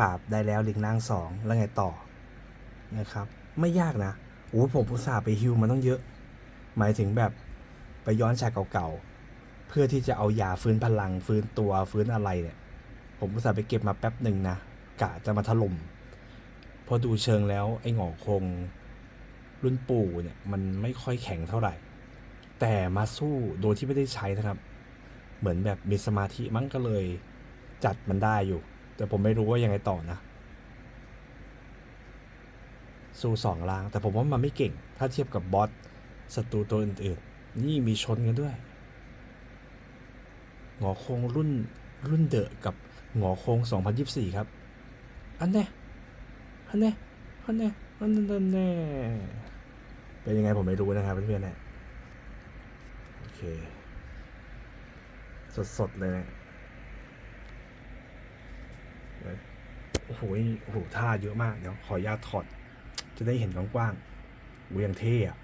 ปราบได้แล้วลิงนางสองแล้วไงต่อนะครับไม่ยากนะโอ้ผมอุตส่าห์ไปฮิวมันต้องเยอะ หมายถึงแบบไปย้อนฉากเก่าๆ เพื่อที่จะเอายาฟื้นพลังฟื้นตัวฟื้นอะไรเนี่ย ผมอุตส่าห์ไปเก็บมาแป๊บหนึ่งนะกะจะมาถล่มพอดูเชิงแล้วไอ้หงอคง รุ่นปู่เนี่ยมันไม่ค่อยแข็งเท่าไหร่ แต่มาสู้โดยที่ไม่ได้ใช้นะครับ เหมือนแบบมีสมาธิมั้งก็เลย จัดมันได้อยู่ แต่ผมไม่รู้ว่ายังไงต่อนะสู้สองล่าง แต่ผมว่ามันไม่เก่ง ถ้าเทียบกับบอสศัตรูตัวอื่นๆ นี่มีชนกันด้วย หงอโคงรุ่นรุ่นเดอะกับหงอโคง2024 ครับ อันแน่อันแน่อันแน่อันแน่เป็นยังไงผมไม่รู้นะครับเพื่อนๆเนี่ยโอเค สดๆเลย เนี่ยโอ้โหโอ้โหท่าเยอะมากเดี๋ยวขออนุญาตถอด จะได้เห็นกว้างๆอูยังเท่อะ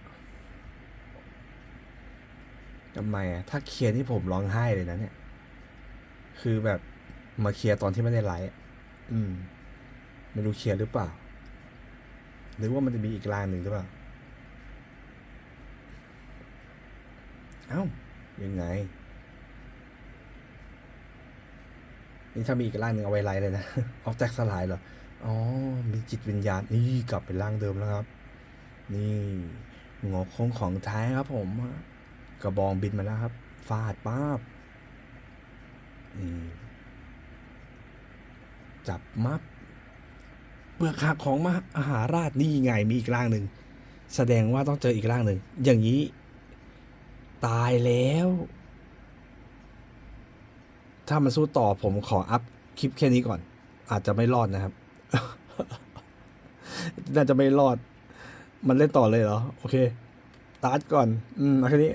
ทำไมอะถ้าเคลียร์นี่ผมร้องไห้เลยนะเนี่ย คือแบบมาเคลียร์ตอนที่ไม่ได้ไลฟ์อืม ไม่รู้เคลียร์หรือเปล่า หรือว่ามันจะมีอีกลายหนึ่งหรือเปล่า เอ้า ยังไง นี่ถ้ามีอีกร่างหนึ่งเอาไว้ไลฟ์เลยนะออกแจ็คสลายเหรอ อ๋อ มีจิตวิญญาณ นี่กลับเป็นร่างเดิมแล้วครับ นี่งอคงของแท้ครับ ผม กระบองบินมาแล้วครับ ฟาดป้าบนี่จับมับเปลือกหักของมหาราชนี่ไงมีอีกร่างหนึ่ง แสดงว่าต้องเจออีกร่างหนึ่ง อย่างนี้ ตายแล้ว ถ้ามันสู้ต่อผมขออัพคลิปแค่นี้ก่อน อาจจะไม่รอดนะครับ น่าจะไม่รอด มันเล่นต่อเลยเหรอ โอเคตัดก่อน อืมมาแค่นี้